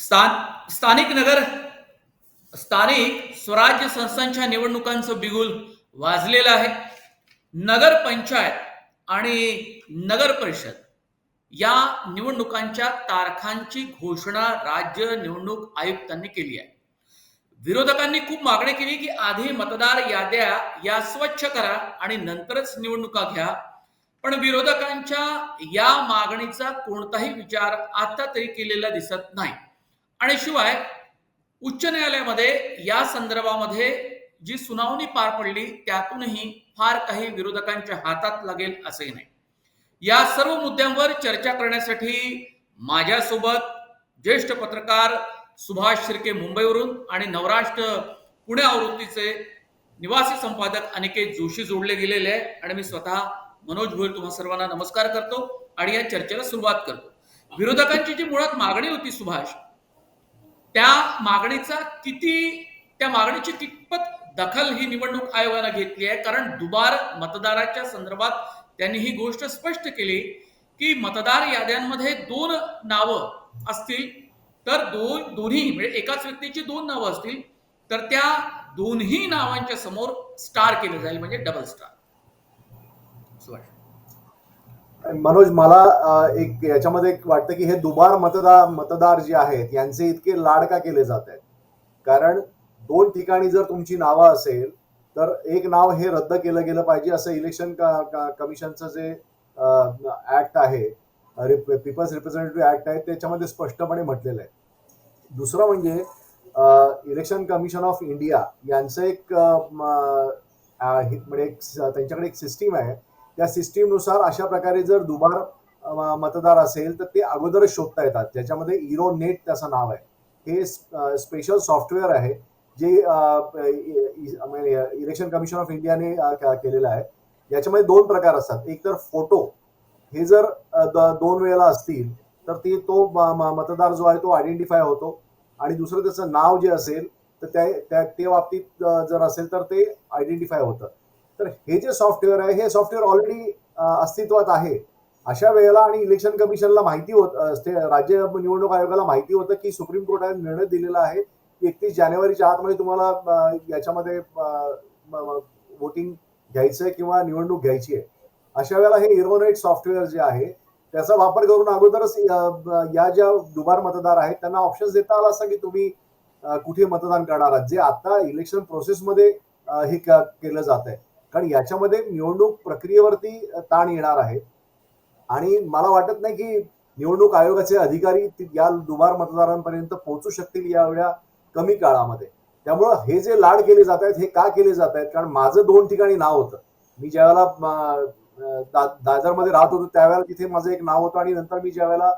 स्थान स्थानिक नगर स्थानिक स्वराज्य संस्थांच्या निवडणुकांचं बिगुल वाजलेलं आहे. नगर पंचायत आणि नगर परिषद या निवडणुकांच्या तारखांची घोषणा राज्य निवडणूक आयुक्तांनी केली आहे. विरोधकांनी खूप मागणी केली की आधी मतदार याद्या या स्वच्छ करा आणि नंतरच निवडणुका घ्या. पण विरोधकांच्या या मागणीचा कोणताही विचार आता तरी केलेला दिसत नाही. आणि शिवाय उच्च न्यायालयामध्ये या संदर्भामध्ये जी सुनावणी पार पडली त्यातूनही फार काही विरोधकांच्या हातात लागेल असंही नाही. या सर्व मुद्द्यांवर चर्चा करण्यासाठी माझ्यासोबत ज्येष्ठ पत्रकार सुभाष शिर्के मुंबईवरून आणि नवराष्ट्र पुणे आवृत्तीचे निवासी संपादक अनिकेत जोशी जोडले गेलेले आहे. आणि मी स्वतः मनोज भोईर तुम्हा सर्वांना नमस्कार करतो आणि या चर्चेला सुरुवात करतो. विरोधकांची जी मुळात मागणी होती सुभाष त्या मागणीचा किती त्या मागणीची कितपत दखल ही निवडणूक आयोगानं घेतली आहे? कारण दुबार मतदाराच्या संदर्भात त्यांनी ही गोष्ट स्पष्ट केली की मतदार याद्यांमध्ये दोन नावं असतील तर दोन दोन्ही म्हणजे एकाच व्यक्तीची दोन नावं असतील तर त्या दोन्ही नावांच्या समोर स्टार केलं जाईल म्हणजे डबल स्टार सुभाष मनोज मला एक याच्यामध्ये एक वाटतं की हे दुबार मतदार मतदार जे आहेत यांचे इतके लाड का केले जात आहेत? कारण दोन ठिकाणी जर तुमची नावं असेल तर एक नाव हे रद्द केलं गेलं पाहिजे असं इलेक्शन कमिशनचं जे ऍक्ट आहे पीपल्स रिप्रेझेंटेटिव्ह ऍक्ट आहे त्याच्यामध्ये स्पष्टपणे म्हटलेलं आहे. दुसरं म्हणजे इलेक्शन कमिशन ऑफ इंडिया यांचं एक म्हणजे एक त्यांच्याकडे एक सिस्टीम आहे त्या सिस्टीमनुसार अशा प्रकारे जर दुबार मतदार असेल तर ते अगोदरच शोधता येतात. ज्याच्यामध्ये इरो नेट त्याचं नाव आहे. हे स्पेशल सॉफ्टवेअर आहे जे इलेक्शन कमिशन ऑफ इंडियाने केलेलं आहे. याच्यामध्ये दोन प्रकार असतात. एक तर फोटो हे जर द- दोन वेळेला असतील तर ते तो म- म- मतदार जो आहे तो आयडेंटिफाय होतो. आणि दुसरं त्याचं नाव जे असेल तर त्या त्या ते बाबतीत जर असेल तर ते आयडेंटिफाय होतं. तर हे जे सॉफ्टवेअर आहे हे सॉफ्टवेअर ऑलरेडी अस्तित्वात आहे. अशा वेळेला आणि इलेक्शन कमिशनला माहिती होत असते राज्य निवडणूक आयोगाला माहिती होतं की सुप्रीम कोर्टाने निर्णय दिलेला आहे की एकतीस जानेवारीच्या आतमध्ये तुम्हाला याच्यामध्ये वोटिंग घ्यायचं आहे किंवा निवडणूक घ्यायची आहे. अशा वेळेला हे इरोनेट सॉफ्टवेअर जे आहे त्याचा वापर करून अगोदरच या ज्या दुबार मतदार आहेत त्यांना ऑप्शन्स देता आला असता की तुम्ही कुठे मतदान करणार आहात? जे आता इलेक्शन प्रोसेसमध्ये हे क- केलं जात आहे कारण याच्यामध्ये निवडणूक प्रक्रियेवरती ताण येणार आहे. आणि मला वाटत नाही की निवडणूक आयोगाचे अधिकारी या दुबार मतदारांपर्यंत पोहोचू शकतील या एवढ्या कमी काळामध्ये. त्यामुळं हे जे लाड केले जात आहेत हे का केले जात आहेत? कारण माझं दोन ठिकाणी नाव होतं. मी ज्यावेळेला दादरमध्ये राहत होतो त्यावेळेला तिथे माझं एक नाव होतं आणि नंतर मी ज्यावेळेला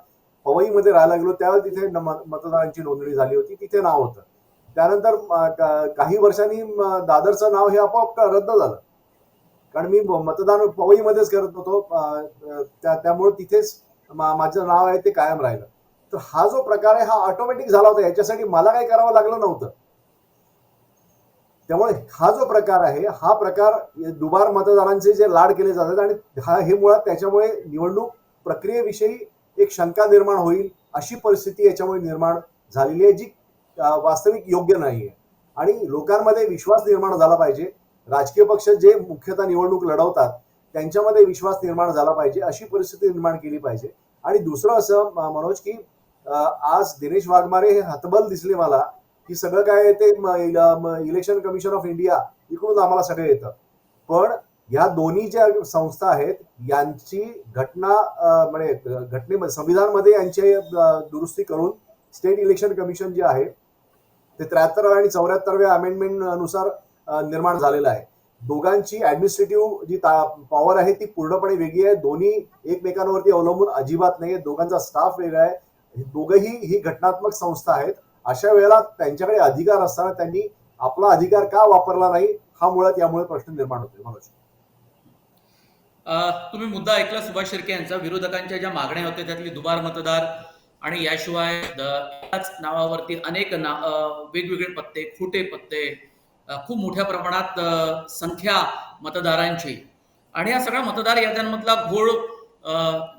पवईमध्ये राहायला गेलो त्यावेळेला तिथे मतदारांची नोंदणी झाली होती. तिथे नाव होतं. त्यानंतर का- काही वर्षांनी दादरचं नाव हे आपोआप रद्द झालं. कारण मी मतदान पवईमध्येच करत होतो त्या त्यामुळे तिथेच मा- माझं नाव आहे ते कायम राहिलं. तर हा जो प्रकार आहे हा ऑटोमॅटिक झाला होता. याच्यासाठी मला काही करावं लागलं नव्हतं. त्यामुळे हा जो प्रकार आहे हा प्रकार दुबार मतदारांचे जे लाड केले जातात आणि हा हे मुळात त्याच्यामुळे निवडणूक प्रक्रियेविषयी एक शंका निर्माण होईल अशी परिस्थिती याच्यामुळे निर्माण झालेली आहे जी वास्तविक योग्य नाही आहे आणि लोकांमध्ये विश्वास निर्माण झाला पाहिजे. राजकीय पक्ष जे मुख्यतः निवडणूक लढवतात त्यांच्यामध्ये विश्वास निर्माण झाला पाहिजे अशी परिस्थिती निर्माण केली पाहिजे. आणि दुसरं असं मनोज की आज दिनेश वाघमारे हे हतबल दिसले मला की सगळं काय ते इलेक्शन कमिशन ऑफ इंडिया इकडून आम्हाला सगळं येतं. पण ह्या दोन्ही ज्या संस्था आहेत यांची घटना म्हणजे घटनेमध्ये संविधानमध्ये यांची दुरुस्ती करून स्टेट इलेक्शन कमिशन जे आहे ते त्र्याहत्तर आणि चौऱ्याहत्तरव्या अमेंडमेंटनुसार निर्माण झालेला आहे. दोघांची ऍडमिनिस्ट्रेटिव्ह जी पॉवर आहे ती पूर्णपणे वेगळी आहे. दोन्ही एकमेकांवरती अवलंबून अजिबात नाही दोघांचा स्टाफ वेगळा आहे. दोघंही ही घटनात्मक संस्था आहेत. अशा वेळेला त्यांच्याकडे अधिकार असताना त्यांनी आपला अधिकार का वापरला नाही हा मुळात यामुळे प्रश्न निर्माण होतो मनोज. तुम्ही मुद्दा ऐकला सुभाष शिर्के यांचा. विरोधकांच्या ज्या मागण्या होत्या त्यातली दुबार मतदार आणि याशिवाय नावावरती अनेक ना वेगवेगळे पत्ते खोटे पत्ते खूप मोठ्या प्रमाणात संख्या मतदारांची. आणि या सगळ्या मतदार याद्यांमधला घोळ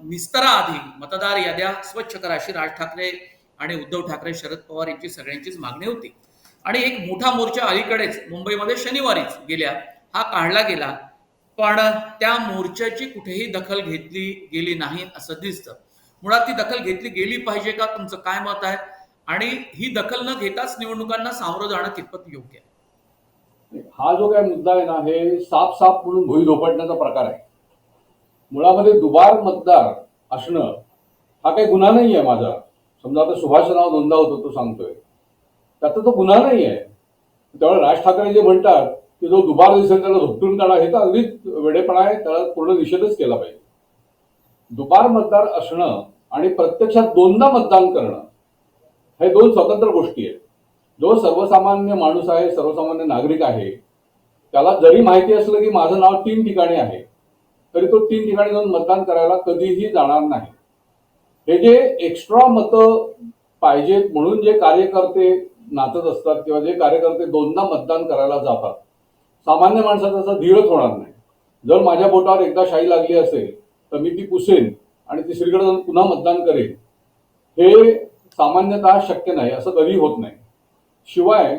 निस्तरा आधी मतदार याद्या स्वच्छ करा अशी राज ठाकरे आणि उद्धव ठाकरे शरद पवार यांची सगळ्यांचीच मागणी होती. आणि एक मोठा मोर्चा अलीकडेच मुंबईमध्ये शनिवारीच गेल्या हा काढला गेला. पण त्या मोर्चाची कुठेही दखल घेतली गेली नाही असं दिसतं. मुळात ती दखल घेतली गेली पाहिजे का? तुमचं काय मत आहे? आणि ही दखल न घेताच निवडणुकांना सामोरं जाणं कितपत योग्य आहे? हा जो काय मुद्दा आहे ना हे साप साप म्हणून भुई झोपटण्याचा प्रकार आहे. मुळामध्ये दुबार मतदार असणं हा काही गुन्हा नाही आहे माझा. समजा आता सुभाष नाव नोंदावतो तो सांगतोय. त्याचा तो गुन्हा नाही आहे त्यामुळे राज ठाकरे जे म्हणतात की जो दुबार दिसेल त्याला झोपटून काढा हे तर अगदीच वेडेपणा आहे त्याला पूर्ण निषेधच केला पाहिजे. दुबार मतदार असणं आणि प्रत्यक्षात दोनदा मतदान करणं हे दोन स्वतंत्र गोष्टी आहेत. जो सर्वसामान्य माणूस आहे सर्वसामान्य नागरिक आहे त्याला जरी माहिती असलं की माझं नाव तीन ठिकाणी आहे तरी तो तीन ठिकाणी जाऊन मतदान करायला कधीही जाणार नाही. हे जे एक्स्ट्रा मतं पाहिजेत म्हणून जे कार्यकर्ते नाचत असतात किंवा जे कार्यकर्ते दोनदा मतदान करायला जातात सामान्य माणसाचा असा धीरच होणार नाही. जर माझ्या बोटावर एकदा शाई लागली असेल तर मी ती पुसेन आणि तिसरीकडे जाऊन पुन्हा मतदान करेन. हे सामान्यतः शक्य नाही असं कधी होत नाही. शिवाय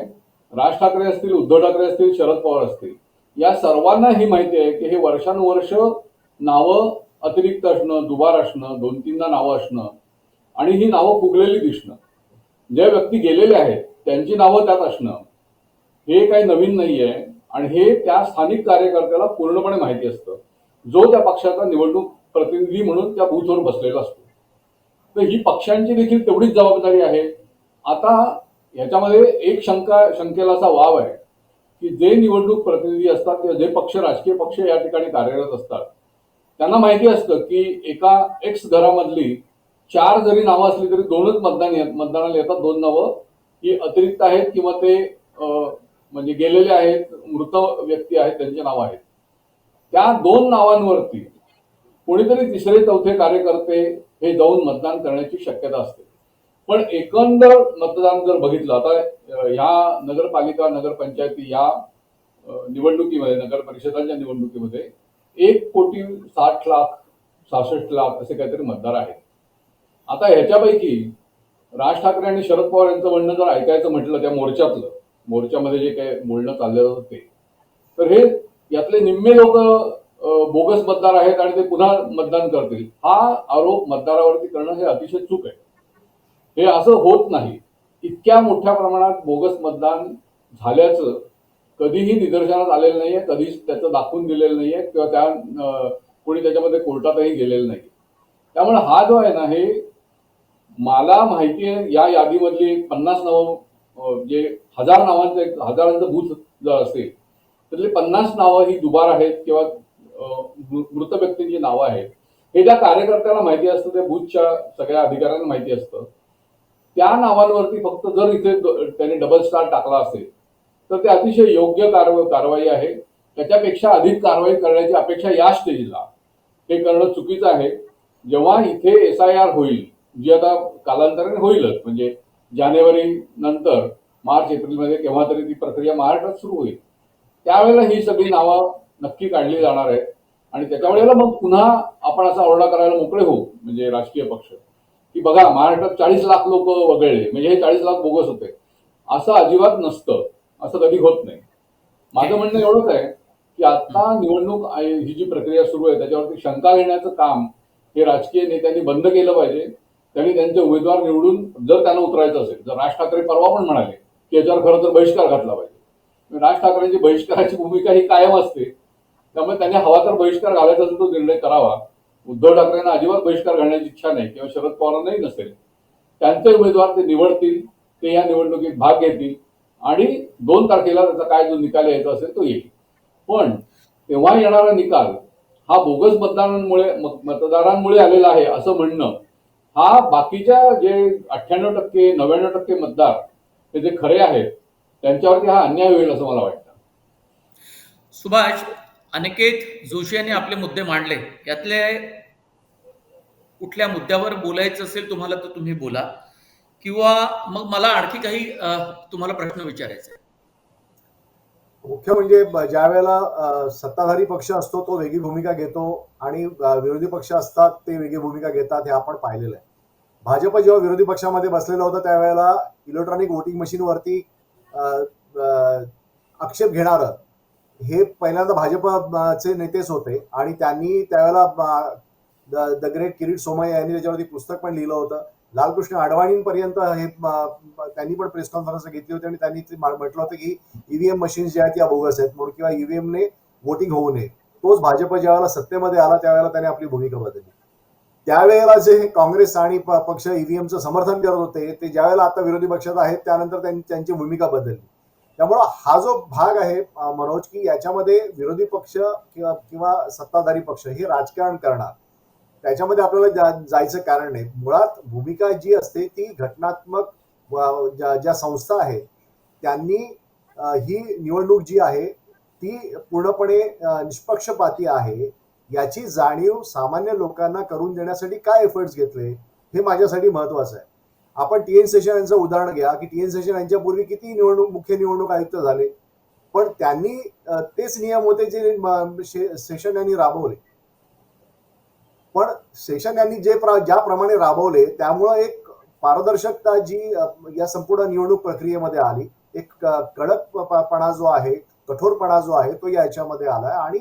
राज ठाकरे असतील उद्धव ठाकरे असतील शरद पवार असतील या सर्वांना ही माहिती आहे की हे वर्षानुवर्ष नावं अतिरिक्त असणं दुबार असणं दोन तीनदा नावं असणं आणि ही नावं फुगलेली दिसणं. ज्या व्यक्ती गेलेले आहेत त्यांची नावं त्यात असणं हे काही नवीन नाही आहे आणि हे त्या स्थानिक कार्यकर्त्याला पूर्णपणे माहिती असतं. जो त्या पक्षाचा निवडणूक प्रतिनिधी म्हणून त्या बूथवर बसलेला असतो. तर ही पक्षांची देखील तेवढीच जबाबदारी आहे. आता याच्यामध्ये एक शंका शंकेला असा वाव आहे की जे निवडणूक प्रतिनिधी असतात किंवा जे पक्ष राजकीय पक्ष या ठिकाणी कार्यरत असतात त्यांना माहिती असतं की एका एक्स घरामधली चार जरी नावं असली तरी दोनच मतदान मतदानाला येतात दोन नावं. ही अतिरिक्त आहेत किंवा ते अं, म्हणजे गेलेले आहेत मृत व्यक्ती आहेत त्यांचे नावं आहेत. त्या दोन नावांवरती कोणीतरी तिसरे चौथे कार्यकर्ते हे जाऊन मतदान करण्याची शक्यता असते. पण एकंदर मतदान जर बघितलं आता ह्या नगरपालिका नगरपंचायती या निवडणुकीमध्ये नगर परिषदांच्या निवडणुकीमध्ये एक कोटी साठ लाख सहासष्ट लाख असे काहीतरी मतदार आहेत. आता ह्याच्यापैकी राज ठाकरे आणि शरद पवार यांचं म्हणणं जर ऐकायचं म्हटलं त्या मोर्चातलं मोर्चामध्ये जे काही बोलणं चाललेलं होतं ते तर हे यातले निम्मे लोक बोगस मतदार आहेत आणि ते पुन्हा मतदान करतील. हा आरोप मतदारावरती करणं हे अतिशय चूक आहे. हे असं होत नाही. इतक्या मोठ्या प्रमाणात बोगस मतदान झाल्याचं कधीही निदर्शनास आलेलं नाहीये कधीच त्याचं दाखवून दिलेलं नाहीये किंवा त्या कोणी त्याच्यामध्ये कोर्टातही गेलेलं नाही त्यामुळे हा जो आहे ना हे मला माहिती आहे या यादीमधली एक पन्नास नावं जे हजार नावांचं एक हजारांचं भूत जर असेल त्यातली पन्नास नावं ही दुबार आहेत किंवा मृत व्यक्तींची नावं आहेत. हे ज्या कार्यकर्त्याला माहिती असतं त्या बूथच्या सगळ्या अधिकाऱ्यांना माहिती असतं. त्या नावांवरती फक्त जर इथे त्याने त्यांनी डबल स्टार टाकला असेल तर ते अतिशय योग्य कारवाई आहे. त्याच्यापेक्षा अधिक कारवाई करण्याची अपेक्षा या स्टेजला हे करणं चुकीचं आहे. जेव्हा इथे एस आय आर होईल जी आता कालांतराने होईलच म्हणजे जानेवारी नंतर मार्च एप्रिलमध्ये केव्हा तरी ती प्रक्रिया महाराष्ट्रात सुरू होईल. त्यावेळेला ही सगळी नावं नक्की काढली जाणार आहेत. आणि त्याच्या वेळेला मग पुन्हा आपण असा ओरडा करायला मोकळे होऊ म्हणजे राजकीय पक्ष. की बघा महाराष्ट्रात चाळीस लाख लोक वगळले म्हणजे हे चाळीस लाख बोगस होते. असं अजिबात नसतं. असं कधी होत नाही. माझं म्हणणं एवढंच आहे की आता निवडणूक ही जी प्रक्रिया सुरू आहे त्याच्यावरती शंका घेण्याचं काम हे राजकीय नेत्यांनी बंद केलं पाहिजे. त्यांनी त्यांचे उमेदवार निवडून जर त्यांना उतरायचं असेल जर राज ठाकरे परवा पण म्हणाले की याच्यावर खरं तर बहिष्कार घातला पाहिजे. म्हणजे राज ठाकरेंची बहिष्काराची भूमिका ही कायम असते. त्यामुळे त्यांनी हवा तर बहिष्कार घालायचा असेल तो निर्णय करावा. उद्धव ठाकरेंना अजिबात बहिष्कार घालण्याची इच्छा नाही किंवा शरद पवारांनाही नसेल. त्यांचे उमेदवार ते निवडतील ते या निवडणुकीत भाग घेतील आणि दोन तारखेला त्याचा काय जो निकाल यायचा असेल तो येईल. पण तेव्हा येणारा निकाल हा बोगस मतदारांमुळे मतदारांमुळे आलेला आहे असं म्हणणं हा बाकीच्या जे अठ्ठ्याण्णव टक्के नव्याण्णव टक्के मतदार हे जे खरे आहेत त्यांच्यावरती हा अन्याय होईल असं मला वाटतं. सुभाष अनिकेत जोशी यांनी आपले मुद्दे मांडले. यातले कुठल्या मुद्द्यावर बोलायचं असेल तुम्हाला तर तुम्ही बोला. किंवा मग मला आणखी काही तुम्हाला प्रश्न विचारायचे मुख्य म्हणजे ज्या वेळेला सत्ताधारी पक्ष असतो तो वेगळी भूमिका घेतो आणि विरोधी पक्ष असतात ते वेगळी भूमिका घेतात हे आपण पाहिलेलं आहे. भाजप जेव्हा विरोधी पक्षामध्ये बसलेलं होतं त्यावेळेला इलेक्ट्रॉनिक वोटिंग मशीनवरती आक्षेप घेणारं हे पहिल्यांदा भाजपचे नेतेच होते आणि त्यांनी त्यावेळेला द ग्रेट किरीट सोमय्या यांनी त्याच्यावरती पुस्तक पण लिहिलं होतं. लालकृष्ण अडवाणींपर्यंत हे त्यांनी पण प्रेस कॉन्फरन्स घेतली होती आणि त्यांनी ते म्हटलं होतं की ईव्हीएम मशीन्स ज्या आहेत त्या बोगस आहेत म्हणून किंवा ईव्हीएमने वोटिंग होऊ नये. तोच भाजप ज्यावेळेला सत्तेमध्ये आला त्यावेळेला त्याने आपली भूमिका बदलली. त्यावेळेला जे काँग्रेस आणि प- पक्ष ईव्हीएमचं समर्थन करत होते ते ज्यावेळेला आता विरोधी पक्षात आहेत त्यानंतर त्यांनी त्यांची भूमिका बदलली. त्यामुळं हा जो भाग आहे मनोज की याच्यामध्ये विरोधी पक्ष किंवा किंवा सत्ताधारी पक्ष हे राजकारण करणार. त्याच्यामध्ये आपल्याला जा- जायचं कारण नाही. मुळात भूमिका जी असते ती घटनात्मक ज्या ज्या संस्था आहेत त्यांनी ही निवडणूक जी आहे ती पूर्णपणे निष्पक्षपाती आहे. याची जाणीव सामान्य लोकांना करून देण्यासाठी काय एफर्ट्स घेतले हे माझ्यासाठी महत्वाचं आहे. आपण टी एन सेशन यांचं उदाहरण घ्या की टी एन सेशन यांच्यापूर्वी किती निवडणूक मुख्य निवडणूक आयुक्त झाले? पण त्यांनी तेच नियम होते जे सेशन यांनी राबवले. पण सेशन यांनी जे प्र- ज्याप्रमाणे राबवले त्यामुळं एक पारदर्शकता जी या संपूर्ण निवडणूक प्रक्रियेमध्ये आली. एक कडकपणा जो आहे कठोरपणा जो आहे तो याच्यामध्ये आलाय. आणि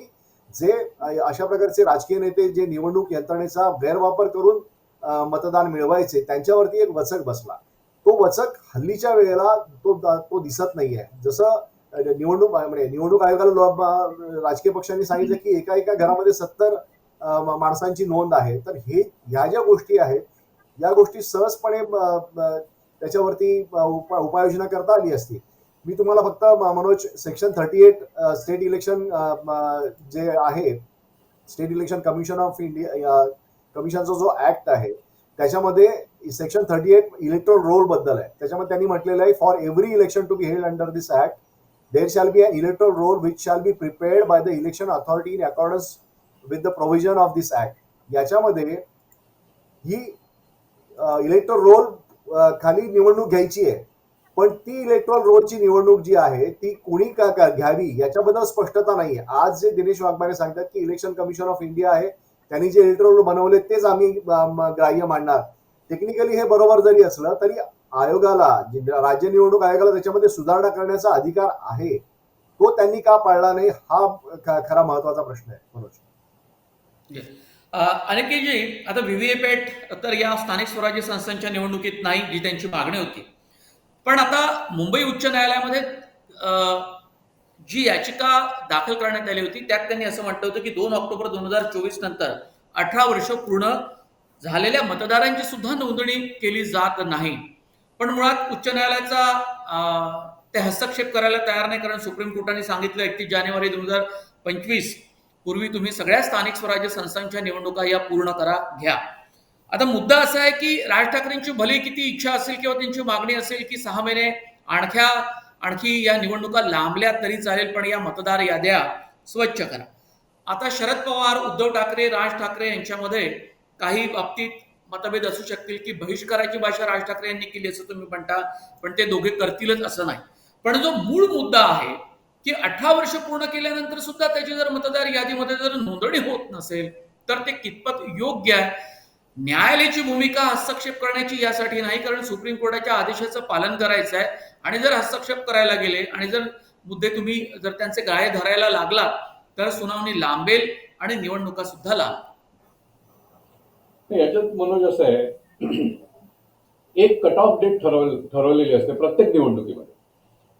जे अशा प्रकारचे राजकीय नेते जे निवडणूक यंत्रणेचा गैरवापर करून मतदान मिळवायचे त्यांच्यावरती एक वचक बसला. तो वचक हल्लीच्या वेळेला तो तो दिसत नाहीये. जसं निवडणूक म्हणजे निवडणूक आयोगाला राजकीय पक्षांनी सांगितलं की एका एका घरामध्ये सत्तर माणसांची नोंद आहे. तर हे ह्या ज्या गोष्टी आहेत या गोष्टी सहजपणे त्याच्यावरती अं, उपाय उपाययोजना करता आली असती. मी तुम्हाला फक्त Manoj section thirty eight state election जे आहे state election commission of India कमिशनचा जो ऍक्ट आहे त्याच्यामध्ये सेक्शन थर्टी एट इलेक्ट्रोल रोलबद्दल आहे. त्याच्यामध्ये त्यांनी म्हटलेलं आहे for every election to be held under this act there shall be an electoral roll which shall be prepared by the election authority in accordance with the provision of this act याच्यामध्ये ही electoral role खाली निवडणूक घ्यायची आहे. पण ती Electral रोलची निवडणूक जी आहे ती कुणी का का घ्यावी याच्याबद्दल स्पष्टता नाही आहे आज जे दिनेश वाघमारे सांगतात की इलेक्शन कमिशन ऑफ इंडिया आहे त्यांनी जे इलेक्ट्रॉल बनवले तेच आम्ही ग्राह्य मांडणार. टेक्निकली हे बरोबर जरी असलं तरी आयोगाला राज्य निवडणूक आयोगाला त्याच्यामध्ये सुधारणा करण्याचा अधिकार आहे तो त्यांनी का पाळला नाही हा खरा महत्त्वाचा प्रश्न आहे मनोज. अनिकेतजी आता व्हीव्हीएपॅट तर या स्थानिक स्वराज्य संस्थांच्या निवडणुकीत नाही जी त्यांची मागणी होती. पण आता मुंबई उच्च न्यायालयामध्ये जी याचिका दाखल करण्यात आली होती त्यात त्यांनी असं म्हटलं होतं की दोन ऑक्टोबर दोन हजार चोवीस नंतर अठरा वर्ष पूर्ण झालेल्या मतदारांची सुद्धा नोंदणी केली जात नाही. पण मुळात उच्च न्यायालयाचा ते हस्तक्षेप करायला तयार नाही कारण सुप्रीम कोर्टाने सांगितलं एकतीस जानेवारी दोन हजार पंचवीस पूर्वी तुम्ही सगळ्या स्थानिक स्वराज्य संस्थांच्या निवडणुका या पूर्ण करा घ्या. आता मुद्दा असा आहे की राज ठाकरेंची भले किती इच्छा असेल किंवा त्यांची मागणी असेल की सहा महिने आणख्या आणखी या निवडणुका लांबल्या तरी चालेल पण या मतदार याद्या स्वच्छ करा. आता शरद पवार उद्धव ठाकरे राज ठाकरे यांच्यामध्ये काही बाबतीत मतभेद असू शकतील की बहिष्काराची भाषा राज ठाकरे यांनी केली असं तुम्ही म्हणता पण ते दोघे करतीलच असं नाही. पण जो मूळ मुद्दा आहे की अठरा वर्ष पूर्ण केल्यानंतर सुद्धा त्याची जर मतदार यादीमध्ये जर नोंदणी होत नसेल तर ते कितपत योग्य आहे? न्यायालयाची भूमिका हस्तक्षेप करण्याची यासाठी नाही कारण सुप्रीम कोर्टाच्या आदेशाचं पालन करायचं आहे. आणि जर हस्तक्षेप करायला गेले आणि जर मुद्दे तुम्ही जर त्यांचे गाळे धरायला लागला तर सुनावणी लांबेल आणि निवडणुका सुद्धा लांब. याच्यात मनोज असं आहे एक कट ऑफ डेट ठरवलेली असते प्रत्येक निवडणुकीमध्ये.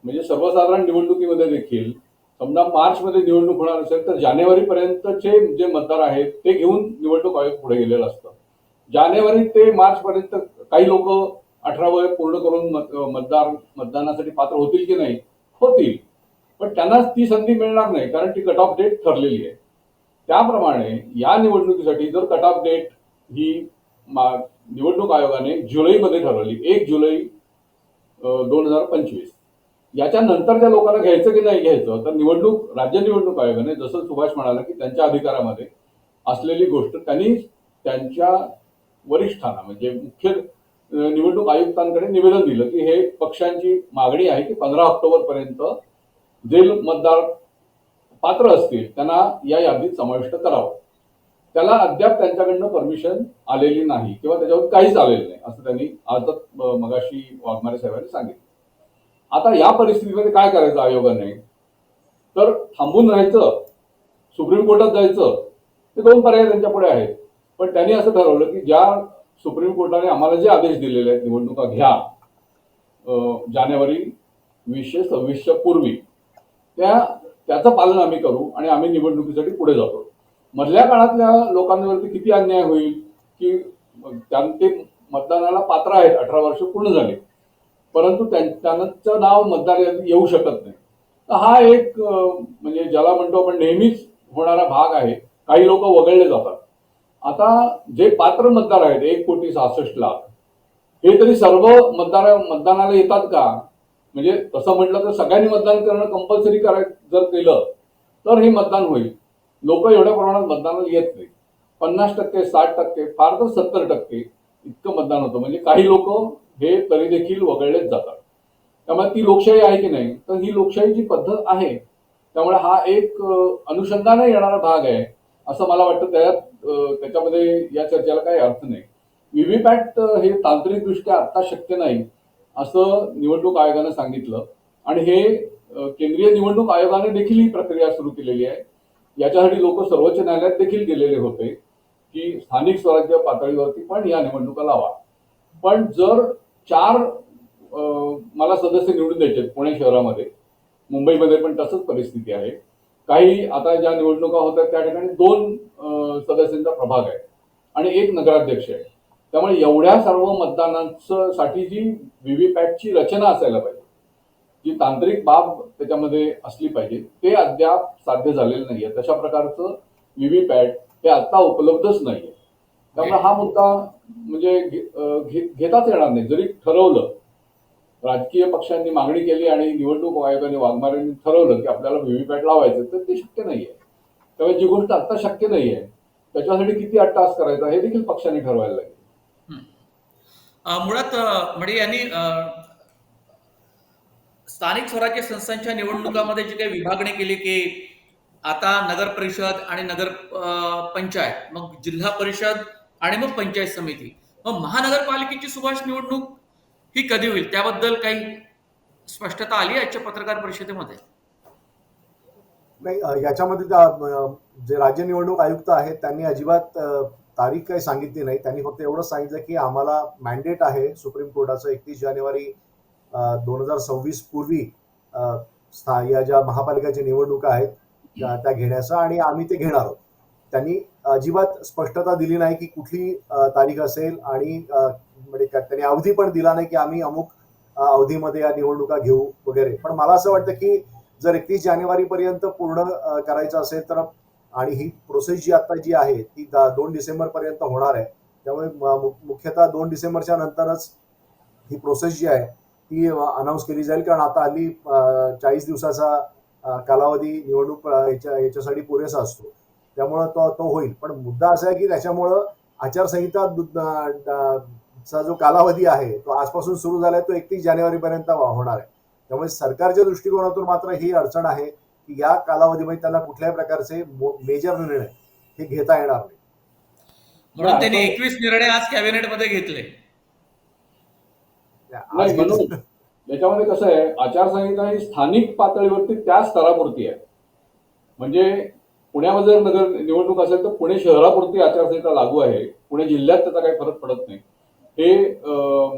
म्हणजे सर्वसाधारण निवडणुकीमध्ये देखील समजा मार्चमध्ये निवडणूक होणार असेल तर जानेवारीपर्यंतचे जे मतदार आहेत ते घेऊन निवडणूक आयोग पुढे गेलेलं असतं. जानेवारी ते मार्चपर्यंत काही लोक अठरा वय पूर्ण करून मत- मतदार मतदानासाठी पात्र होतील की नाही? होतील. पण त्यांना ती संधी मिळणार नाही कारण ती कट ऑफ डेट ठरलेली आहे. त्याप्रमाणे या निवडणुकीसाठी जर कट ऑफ डेट ही मा- निवडणूक आयोगाने जुलैमध्ये ठरवली एक जुलै दोन हजार पंचवीस. याच्या नंतरच्या लोकांना घ्यायचं की नाही घ्यायचं तर निवडणूक राज्य निवडणूक आयोगाने जसं सुभाष म्हणाला की त्यांच्या अधिकारामध्ये असलेली गोष्ट त्यांनी त्यांच्या वरिष्ठांना म्हणजे मुख्य निवडणूक आयुक्तांकडे निवेदन दिलं की हे पक्षांची मागणी आहे की पंधरा ऑक्टोबर पर्यंत जे मतदार पात्र असतील त्यांना या यादीत समाविष्ट करावं. त्याला अद्याप त्यांच्याकडनं परमिशन आलेली नाही किंवा त्याच्यावर काहीच आलेलं नाही असं त्यांनी आजच मगाशी वाघमारे साहेबांनी सांगितलं. आता या परिस्थितीमध्ये काय करायचं आयोगाने? तर थांबून राहायचं सुप्रीम कोर्टात जायचं ते दोन पर्याय त्यांच्या पुढे आहेत. पण त्यांनी असं ठरवलं की ज्या सुप्रीम कोर्टाने आम्हाला जे आदेश दिलेले आहेत निवडणुका घ्या जानेवारी वीसशे सव्वीसच्या पूर्वी त्या त्याचं पालन आम्ही करू आणि आम्ही निवडणुकीसाठी पुढे जातो. मधल्या काळातल्या लोकांवरती किती अन्याय होईल की त्यां ते मतदानाला पात्र आहेत अठरा वर्ष पूर्ण झाले परंतु त्यां- त्यांचं नाव मतदार यादीत येऊ शकत नाही. तर हा एक म्हणजे ज्याला म्हणतो आपण नेहमीच होणारा भाग आहे. काही लोक वगळले जातात. आता जे पात्र मतदार आहेत एक कोटी सहासष्ट लाख हे तरी सर्व मतदार मतदानाला येतात का? म्हणजे तसं म्हटलं तर सगळ्यांनी मतदान करणं कंपल्सरी कराय जर केलं तर हे मतदान होईल. लोक एवढ्या प्रमाणात मतदानाला येत नाही. पन्नास टक्के साठ टक्के फार तर सत्तर टक्के इतकं मतदान होतं. म्हणजे काही लोक हे तरी देखील वगळलेच जातात. त्यामुळे ती लोकशाही आहे की नाही? तर ही लोकशाहीची पद्धत आहे. त्यामुळे हा एक अनुषंगाने येणारा भाग आहे. असं मला वाटतं त्यात त्याच्यामध्ये या चर्चेला काही अर्थ नाही. व्हीव्हीपॅट हे तांत्रिकदृष्ट्या आत्ता शक्य नाही असं निवडणूक आयोगानं सांगितलं. आणि हे केंद्रीय निवडणूक आयोगाने देखील ही प्रक्रिया सुरू केलेली आहे. याच्यासाठी लोक सर्वोच्च न्यायालयात देखील गेलेले होते की स्थानिक स्वराज्य पातळीवरती पण या निवडणुका लावा. पण जर चार मला सदस्य निवडून द्यायचे पुणे शहरामध्ये मुंबईमध्ये पण तसंच परिस्थिती आहे. काही आता ज्या निवडणुका होतात त्या ठिकाणी दोन सदस्यांचा प्रभाग आहे आणि एक नगराध्यक्ष आहे. त्यामुळे एवढ्या सर्व मतदानांसाठी जी व्हीव्हीपॅटची रचना असायला पाहिजे जी तांत्रिक बाब त्याच्यामध्ये असली पाहिजे ते अद्याप साध्य झालेलं नाहीये. तशा प्रकारचं व्हीव्हीपॅट हे आता उपलब्धच नाहीये. त्यामुळे हा मुद्दा म्हणजे घे- घे- घेताच येणार नाही. जरी ठरवलं राजकीय पक्षांनी मागणी केली आणि निवडणूक आयोगाने वाघमारेंनी ठरवलं की आपल्याला व्हीव्हीपॅट लावायचं तर ते शक्य नाहीये. त्यामुळे जी गोष्ट आता शक्य नाही आहे त्याच्यासाठी किती अट्टास करायचा हे देखील पक्षाने ठरवायला लागेल. मुळात म्हणजे यांनी स्थानिक स्वराज्य संस्थांच्या निवडणुकामध्ये जी काही विभागणी केली की आता नगर परिषद आणि नगर पंचायत मग जिल्हा परिषद आणि मग पंचायत समिती. मग महानगरपालिकेची सुभाष निवडणूक ही कधी होईल? त्याबद्दल काही स्पष्टता आली आजच्या पत्रकार परिषदेमध्ये? नाही याच्यामध्ये त्या, जे राज्य निवडणूक आयुक्त आहेत त्यांनी अजिबात तारीख काही सांगितली नाही. त्यांनी फक्त एवढंच सांगितलं की आम्हाला मॅन्डेट आहे सुप्रीम कोर्टाचं एकतीस जानेवारी दोन हजार सव्वीस पूर्वी या ज्या महापालिकाच्या निवडणुका आहेत त्या घेण्याचा आणि आम्ही ते घेणार आहोत. त्यांनी अजिबात स्पष्टता दिली नाही की कुठली तारीख असेल आणि म्हणजे त्यांनी अवधी पण दिला नाही की आम्ही अमुक अवधीमध्ये या निवडणुका घेऊ वगैरे. पण मला असं वाटतं की जर एकतीस जानेवारी पर्यंत पूर्ण करायचं असेल तर आणि ही प्रोसेस जी आता जी आहे ती दोन डिसेंबर पर्यंत होणार आहे. त्यामुळे मुख्यतः दोन डिसेंबरच्या नंतरच ही प्रोसेस जी आहे ती अनाऊन्स केली जाईल. कारण आता हल्ली चाळीस दिवसाचा कालावधी निवडणूक याच्या याच्यासाठी पुरेसा असतो. त्यामुळं तो तो होईल. पण मुद्दा असा आहे की त्याच्यामुळं आचारसंहिता चा जो कालावधी आहे तो आजपासून सुरू झालाय तो एकतीस जानेवारी पर्यंत होणार आहे. त्यामुळे सरकारच्या दृष्टिकोनातून मात्र ही अडचण आहे की या कालावधीमध्ये त्याला कुठल्याही प्रकारचे मेजर निर्णय हे घेता येणार नाही. म्हणून त्यांनी एकवीस निर्णय आज कॅबिनेटमध्ये घेतले. नाही आज म्हणून याच्यामध्ये कसं आहे आचारसंहिता ही स्थानिक पातळीवरती त्या स्तरापुरती आहे. म्हणजे पुण्यामध्ये जर नगर निवडणूक असेल तर पुणे शहरापुरती आचारसंहिता लागू आहे. पुणे जिल्ह्यात त्याचा काही फरक पडत नाही. हे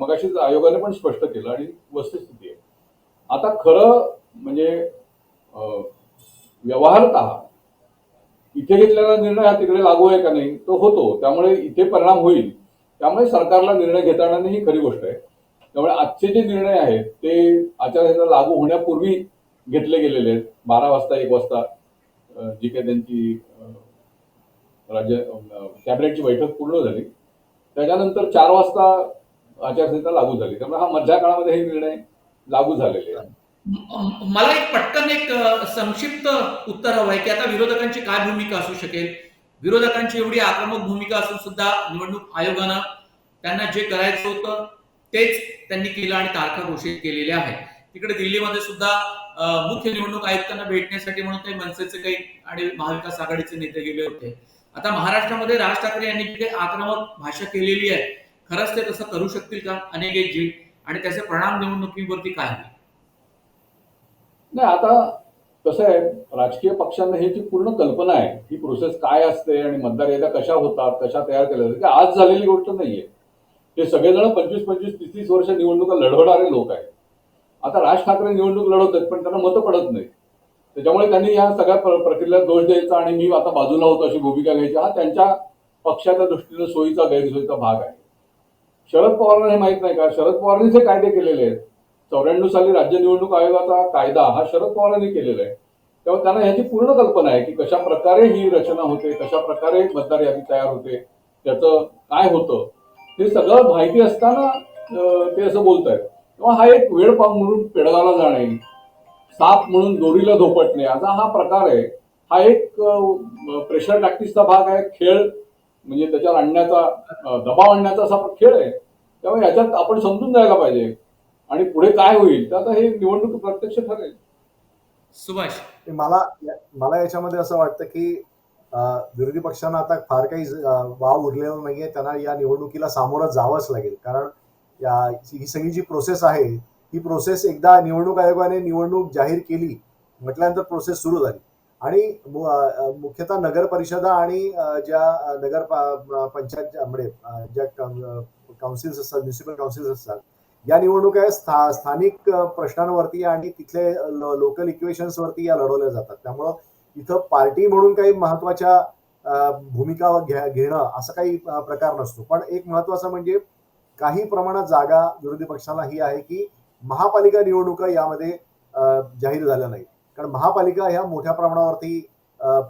मगाशीच आयोगाने पण स्पष्ट केलं आणि वस्तुस्थिती आहे. आता खरं म्हणजे व्यवहारत व्यवहारतः इथे घेतलेला निर्णय हा तिकडे लागू आहे का नाही तो होतो. त्यामुळे इथे परिणाम होईल. त्यामुळे सरकारला निर्णय घेताना ही खरी गोष्ट आहे. त्यामुळे आजचे जे निर्णय आहेत ते आचारसंहिता लागू होण्यापूर्वी घेतले गेलेले आहेत. बारा वाजता एक वाजता जी काही त्यांची राज्य कॅबिनेटची बैठक पूर्ण झाली. त्याच्यानंतर चार वाजता आचारसंहिता लागू झाली. त्यामुळे हा मधल्या काळामध्ये हे निर्णय लागू झालेले आहेत. मला एक पटकन एक संक्षिप्त उत्तर हवं आहे की आता विरोधकांची काय भूमिका असू शकेल? विरोधकांची एवढी आक्रमक भूमिका असून सुद्धा निवडणूक आयोगानं त्यांना जे करायचं होतं तेच त्यांनी केलं आणि तारखा घोषित केलेल्या आहेत. तिकडे दिल्लीमध्ये सुद्धा मुख्य निवडणूक आयुक्तांना भेटण्यासाठी म्हणून काही मनसेचे काही आणि महाविकास आघाडीचे नेते गेले होते. आता महाराष्ट्रामध्ये राज ठाकरे यांनी जी काही आक्रमक भाषा केलेली आहे खरंच ते तसं करू शकतील का? अनेक जे जी आणि त्याचे परिणाम निवडणुकीवरती काय नाही आता कसं आहे राजकीय पक्षांना ह्याची पूर्ण कल्पना आहे ही प्रोसेस काय असते आणि मतदार याद्या कशा होतात कशा तयार केल्या जातात आज झालेली गोष्ट नाहीये. ते सगळेजण पंचवीस पंचवीस तीस तीस वर्ष निवडणुका लढवणारे लोक आहेत. आता राज ठाकरे निवडणूक लढवत आहेत पण त्यांना मतं पडत नाही त्याच्यामुळे त्यांनी या सगळ्या प्रक्रियेला दोष द्यायचा आणि मी आता बाजूला होतो अशी भूमिका घ्यायची. हा त्यांच्या पक्षाच्या दृष्टीने सोयीचा गैरसोयीचा भाग आहे. शरद पवारांना हे माहीत नाही का? शरद पवारांनीच हे कायदे केलेले आहेत. चौऱ्याण्णव साली राज्य निवडणूक आयोगाचा कायदा हा शरद पवारांनी केलेला आहे. तेव्हा त्यांना ह्याची पूर्ण कल्पना आहे की कशा प्रकारे ही रचना होते कशा प्रकारे मतदार यादी तयार होते त्याचं काय होतं? हे सगळं माहिती असताना ते असं बोलत आहेत तेव्हा हा एक वेळ पाम म्हणून पेडगावला जाणे साप म्हणून दोरीला धोपटणे असा हा प्रकार आहे. हा एक प्रेशर टॅक्टिसचा भाग आहे. खेळ म्हणजे त्याच्यावर आणण्याचा दबाव आणण्याचा असा खेळ आहे. त्यामुळे याच्यात आपण समजून जायला पाहिजे. आणि पुढे काय होईल तर आता हे निवडणूक प्रत्यक्ष ठरेल. सुभाष. मला मला याच्यामध्ये असं वाटतं की विरोधी पक्षांना आता फार काही वाव उरलेला नाहीये. त्यांना या निवडणुकीला सामोरं जावंच लागेल. कारण या ही सगळी जी प्रोसेस आहे ही प्रोसेस एकदा निवडणूक आयोगाने निवडणूक जाहीर केली म्हटल्यानंतर प्रोसेस सुरू झाली. आणि मुख्यतः नगर परिषदा आणि ज्या नगर पंचायत म्हणजे ज्या काउन्सिल्स असतात म्युन्सिपल काउन्सिल्स असतात या निवडणुका स्था स्थानिक प्रश्नांवरती आणि तिथले लोकल इक्वेशन्सवरती या लढवल्या जातात. त्यामुळं इथं पार्टी म्हणून काही महत्त्वाच्या भूमिका घ्या- घेणं असं काही प्रकार नसतो. पण एक महत्वाचं म्हणजे काही प्रमाणात जागा विरोधी पक्षाला ही आहे की महापालिका निवडणुका यामध्ये जाहीर झाल्या नाहीत. कारण महापालिका ह्या मोठ्या प्रमाणावरती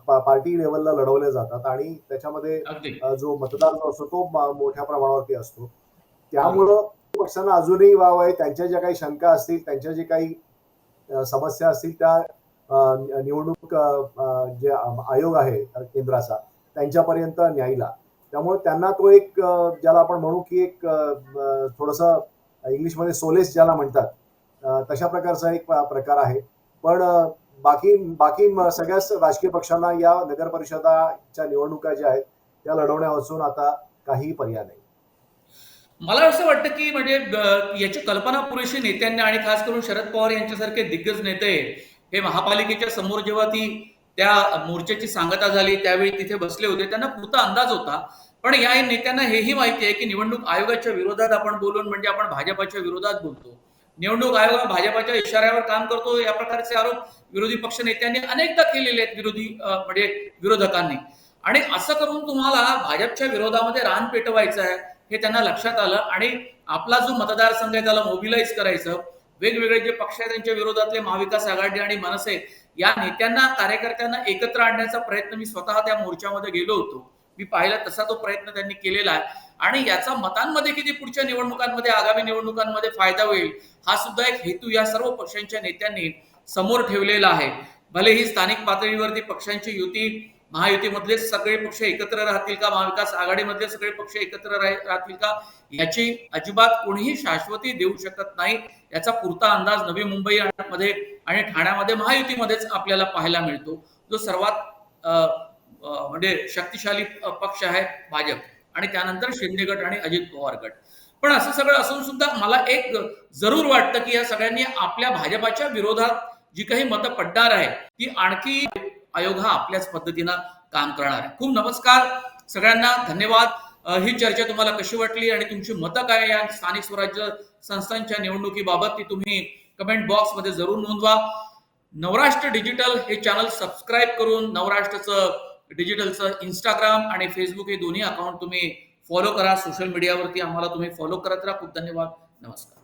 पार्टी लेवलला लढवल्या जातात आणि त्याच्यामध्ये जो मतदार जो असतो तो मोठ्या प्रमाणावरती असतो. त्यामुळं पक्षांना अजूनही वाव आहे. त्यांच्या ज्या काही शंका असतील त्यांच्या जे काही समस्या असतील त्या निवडणूक जे आयोग आहे केंद्राचा त्यांच्यापर्यंत न्यायला. त्यामुळे त्यांना तो एक ज्याला आपण म्हणू की एक थोडस इंग्लिशमध्ये सोलेस ज्याला म्हणतात. तशा प्रकारचा एक प्रकार आहे. पण बाकी बाकी सगळ्याच राजकीय पक्षांना या नगर परिषदाच्या निवडणुका ज्या आहेत त्या लढवण्यापासून आता काही पर्याय नाही. मला असं वाटतं की म्हणजे याची कल्पना पुरेशी नेत्यांनी आणि खास करून शरद पवार यांच्यासारखे दिग्गज नेते हे महापालिकेच्या समोर जेव्हा ती त्या मोर्चाची सांगता झाली त्यावेळी तिथे बसले होते त्यांना पुरता अंदाज होता. पण या नेत्यांना हेही माहिती आहे की निवडणूक आयोगाच्या विरोधात आपण बोलून म्हणजे आपण भाजपाच्या विरोधात बोलतो. निवडणूक आयोग भाजपाच्या इशाऱ्यावर काम करतो या प्रकारचे आरोप विरोधी पक्ष नेत्यांनी अनेकदा केलेले आहेत विरोधी म्हणजे विरोधकांनी. आणि असं करून तुम्हाला भाजपच्या विरोधामध्ये रान पेटवायचं आहे हे त्यांना लक्षात आलं. आणि आपला जो मतदारसंघ आहे त्याला मोबिलाईज करायचं. वेगवेगळे जे पक्ष आहेत त्यांच्या विरोधातले महाविकास आघाडी आणि मनसे या नेत्यांना कार्यकर्त्यांना एकत्र आणण्याचा प्रयत्न मी स्वतः त्या मोर्चामध्ये गेलो होतो. मी पाहिला तसा तो प्रयत्न त्यांनी केलेला आहे. आणि याचा मतांमध्ये किती पुढच्या निवडणुकांमध्ये आगामी निवडणुकांमध्ये फायदा होईल हा सुद्धा एक हेतू या सर्व पक्षांच्या नेत्यांनी समोर ठेवलेला आहे. भले ही स्थानिक पातळीवरती पक्षांची युती महायुतीमधले सगळे पक्ष एकत्र राहतील का महाविकास आघाडीमधले सगळे पक्ष एकत्र राहतील का याची अजिबात कोणीही शाश्वती देऊ शकत नाही. याचा पुरता अंदाज नवी मुंबई मध्ये आणि ठाण्यामध्ये महायुतीमध्येच आपल्याला पाहायला मिळतो. जो सर्वात म्हणजे शक्तिशाली पक्ष आहे भाजप. आणि त्यानंतर शिंदे गट आणि अजित पवार गट. पण असं सगळं असून सुद्धा मला एक जरूर वाटतं की या सगळ्यांनी आपल्या भाजपाच्या विरोधात जी काही मतं पडणार आहे ती आणखी आयोग हा आपल्याच पद्धतीनं काम करणार आहे. खूप नमस्कार. सगळ्यांना धन्यवाद. ही चर्चा तुम्हाला कशी वाटली आणि तुमची मतं काय या स्थानिक स्वराज्य संस्थांच्या निवडणुकीबाबत ती तुम्ही कमेंट बॉक्समध्ये जरूर नोंदवा. नवराष्ट्र डिजिटल हे चॅनल सबस्क्राईब करून नवराष्ट्राचं डिजिटलचं इंस्टाग्राम आणि फेसबुक हे दोन्ही अकाउंट तुम्ही फॉलो करा. सोशल मीडियावरती आम्हाला तुम्ही फॉलो करत राहा. खूप धन्यवाद. नमस्कार.